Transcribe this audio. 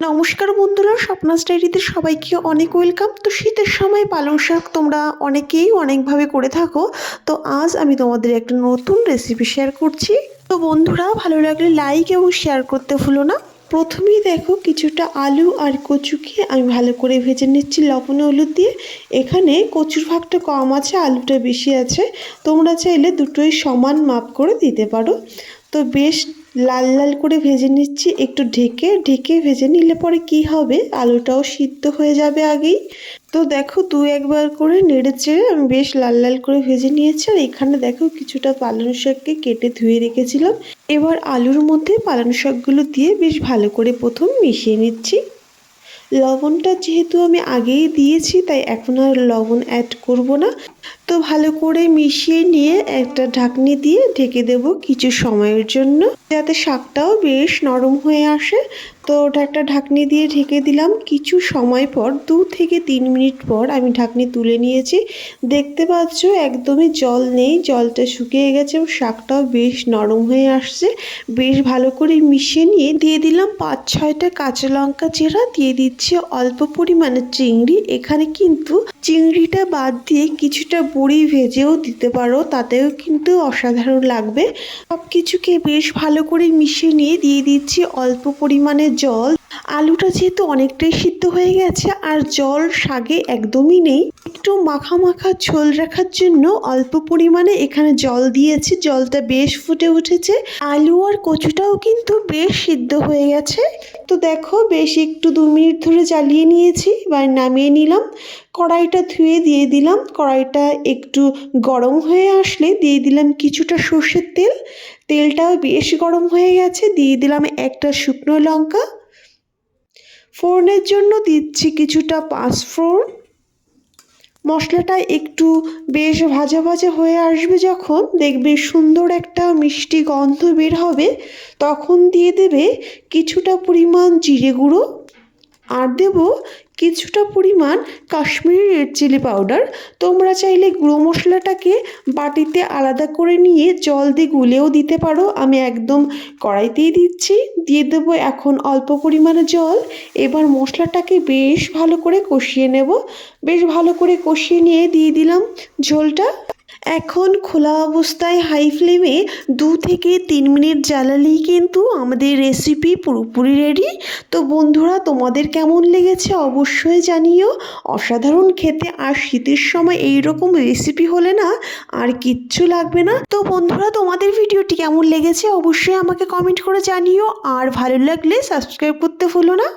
নমস্কার বন্ধুরা, স্বপ্নাস ডায়েরিতে সবাইকে অনেক ওয়েলকাম। তো শীতের সময় পালং শাক তোমরা অনেকেই অনেকভাবে করে থাকো। তো আজ আমি তোমাদের একটা নতুন রেসিপি শেয়ার করছি। তো বন্ধুরা, ভালো লাগলে লাইক এবং শেয়ার করতে ভুলো না। প্রথমেই দেখো, কিছুটা আলু আর কচুকে আমি ভালো করে ভেজে নিচ্ছি লবণ হলুদ দিয়ে। এখানে কচুর ভাগটা কম আছে, আলুটা বেশি আছে। তোমরা চাইলে দুটোই সমান মাপ করে দিতে পারো। তো বেশ লাল লাল করে ভেজে নিচ্ছি, একটু ঢেকে ঢেকে ভেজে নিলে পরে কি হবে? আলুটাও সিদ্ধ হয়ে যাবে আগেই। তো দেখো দু একবার করে নেড়ে চেড়ে আমি বেশ লাল লাল করে ভেজে নিয়েছি, আর এখানে দেখো কিছুটা পালং শাককে কেটে ধুয়ে রেখেছিলাম। এবার আলুর মধ্যে পালং শাকগুলো দিয়ে বেশ ভালো করে প্রথম মিশিয়ে নিচ্ছি। লবণটা যেহেতু আমি আগেই দিয়েছি, তাই এখন আর লবণ অ্যাড করব না। তো ভালো করে মিশিয়ে নিয়ে একটা ঢাকনি দিয়ে ঢেকে দেব কিছু সময়ের জন্য। যাতে শাকটাও বেশ নরম হয়ে আসে। তো ওটা একটা ঢাকনি দিয়ে ঢেকে দিলাম। কিছু সময় পর, দু থেকে তিন মিনিট পর আমি ঢাকনি তুলে নিয়েছি। দেখতে পাচ্ছ, একদমই জল নেই। জলটা শুকিয়ে গেছে এবং শাকটাও বেশ নরম হয়ে আসছে। বেশ ভালো করে মিশিয়ে নিয়ে দিয়ে দিলাম পাঁচ ছয়টা কাঁচা লঙ্কা চেরা, দিয়ে দিচ্ছি অল্প পরিমাণে চিংড়ি, এখানে কিন্তু চিংড়িটা বাদ দিয়ে কিছুটা বড়ি ভেজেও দিতে পারো। তাতেও কিন্তু অসাধারণ লাগবে। সব কিছুকে বেশ ভালো করে মিশিয়ে নিয়ে দিয়ে দিচ্ছি অল্প পরিমাণে জল। আলুটা যেহেতু অনেকটাই সিদ্ধ হয়ে গেছে আর জল শাগে একদমই নেই, একটু মাখা মাখা ঝোল রাখার জন্য অল্প পরিমাণে এখানে জল দিয়েছি, জলটা বেশ ফুটে উঠেছে। আলু আর কচুটাও কিন্তু বেশ সিদ্ধ হয়ে গেছে। তো দেখো, বেশ একটু দু মিনিট ধরে জ্বালিয়ে নিয়েছি, এবার নামিয়ে নিলাম। কড়াইটা ধুয়ে দিয়ে দিলাম। কড়াইটা একটু গরম হয়ে আসলে দিয়ে দিলাম কিছুটা সর্ষের তেল। তেলটাও বেশ গরম হয়ে গেছে, দিয়ে দিলাম একটা শুকনো লঙ্কা। ফোড়নের জন্য দিচ্ছি কিছুটা পাঁচফোড়ন মশলাটা একটু বেশ ভাজা ভাজা হয়ে আসবে যখন দেখবে সুন্দর একটা মিষ্টি গন্ধ বের হবে, তখন দিয়ে দেবে কিছুটা পরিমাণ জিরে গুঁড়ো। আর দেব কিছুটা পরিমাণ কাশ্মীরি রেড চিলি পাউডার তোমরা চাইলে গুঁড়ো মশলাটাকে বাটিতে আলাদা করে নিয়ে জল দিয়ে গুলেও দিতে পারো। আমি একদম কড়াইতেই দিচ্ছি। দিয়ে দেবো এখন অল্প পরিমাণে জল। এবার মশলাটাকে বেশ ভালো করে কষিয়ে নেব। বেশ ভালো করে কষিয়ে নিয়ে দিয়ে দিলাম ঝোলটা। এখন খোলা অবস্থায় হাই ফ্লেমে দু থেকে তিন মিনিট জ্বালালেই কিন্তু আমাদের রেসিপি পুরোপুরি রেডি তো বন্ধুরা, তোমাদের কেমন লেগেছে অবশ্যই জানিও। অসাধারণ খেতে আর শীতের সময় এই রকম রেসিপি হলে না আর কিচ্ছু লাগবে না। তো বন্ধুরা, তোমাদের ভিডিওটি কেমন লেগেছে অবশ্যই আমাকে কমেন্ট করে জানিও। আর ভালো লাগলে সাবস্ক্রাইব করতে ভুলো না।